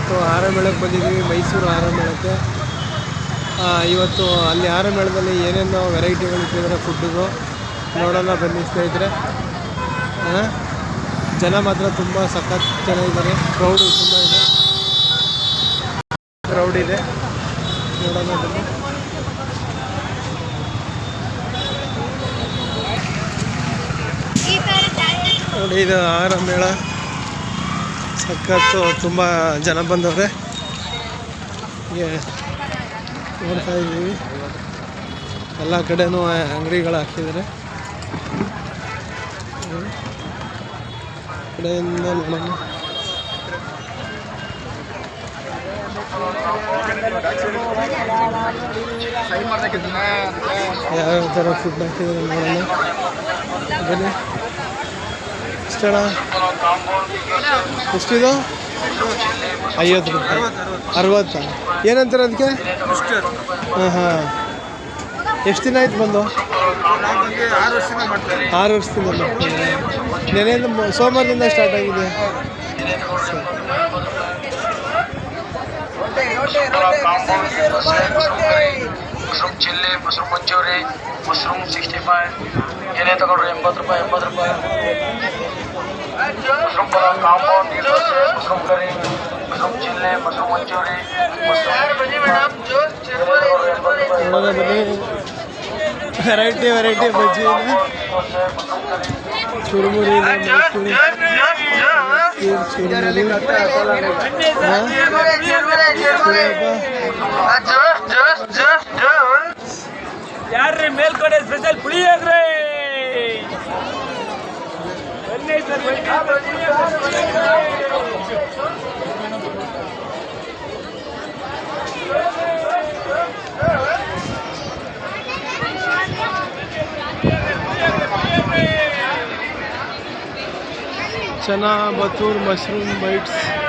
ಇವತ್ತು ಆರಮೇಳಕ್ಕೆ ಬಂದಿದ್ದೀವಿ, ಮೈಸೂರು ಆರಮೇಳಕ್ಕೆ ಇವತ್ತು ಅಲ್ಲಿ ಆರಮೇಳದಲ್ಲಿ ಏನೇನು ವೆರೈಟಿಗಳು ಇಟ್ಟಿದ್ದಾರೆ ಫುಡ್ಡಿಗೂ, ನೋಡೋಣ ಬನ್ನಿ ಸ್ನೇಹಿತರೆ. ಜನ ಮಾತ್ರ ತುಂಬ ಸಖತ್ ಜನ ಇದ್ದಾರೆ ಕ್ರೌಡು ತುಂಬ ಇದೆ. ಕ್ರೌಡ್ ಇದೆ. ನೋಡೋಣ ಬನ್ನಿ. ನೋಡಿ, ಇದು ಆಹಾರ ಮೇಳ ಸಖತ್ತು ತುಂಬ ಜನ ಬಂದವ್ರೆ. ನೋಡ್ತಾ ಇದ್ದೀವಿ. ಎಲ್ಲ ಕಡೆನೂ ಅಂಗಡಿಗಳು ಹಾಕಿದ್ದಾರೆ. ಕಡೆಯಿಂದ ನೋಡೋಣ. ಯಾವ್ಯಾವ ಥರ ಫುಡ್ ಹಾಕಿದ್ದಾರೆ ನೋಡೋಣ. ಎಷ್ಟಣ ಎಷ್ಟಿದು? ಐವತ್ತು ರೂಪಾಯಿ. ಅರವತ್ತಾ? ಏನಂತಾರೆ ಅದಕ್ಕೆ? ಹಾಂ ಹಾಂ. ಎಷ್ಟು ದಿನ ಆಯ್ತು ಬಂದು? ಆರು ವರ್ಷದಿಂದ? ನೆನೆಯಿಂದ ಸೋಮವಾರದಿಂದ ಸ್ಟಾರ್ಟ್ ಆಗಿದೆ. Mushroom chilli, mushroom manchurian, mushroom sixty five ಏನೇ ತಗೊಂಡ್ರು ಎಂಬತ್ತು ರೂಪಾಯಿ ಎಂಬತ್ತು ರೂಪಾಯಿ. Mushroom pulao compound mushroom curry mushroom chilli mushroom manchurian ನೋಡೋಣ ಬನ್ನಿ ವೆರೈಟಿ ವೆರೈಟಿ ಬಜ್ಜಿ ಇದೆ ಚುರುಮುರಿ ಇದೆ ಮೈಸೂರು ಚುರುಮುರಿ ಹಾಂ ಯಾರ್ರಿ ಮೇಲ್ಗಡೆ ಸ್ಪೆಷಲ್ ಪುಳಿಯೋಗ್ರೆ ಬನ್ನಿ चना बतूर मशरूम बाइट्स।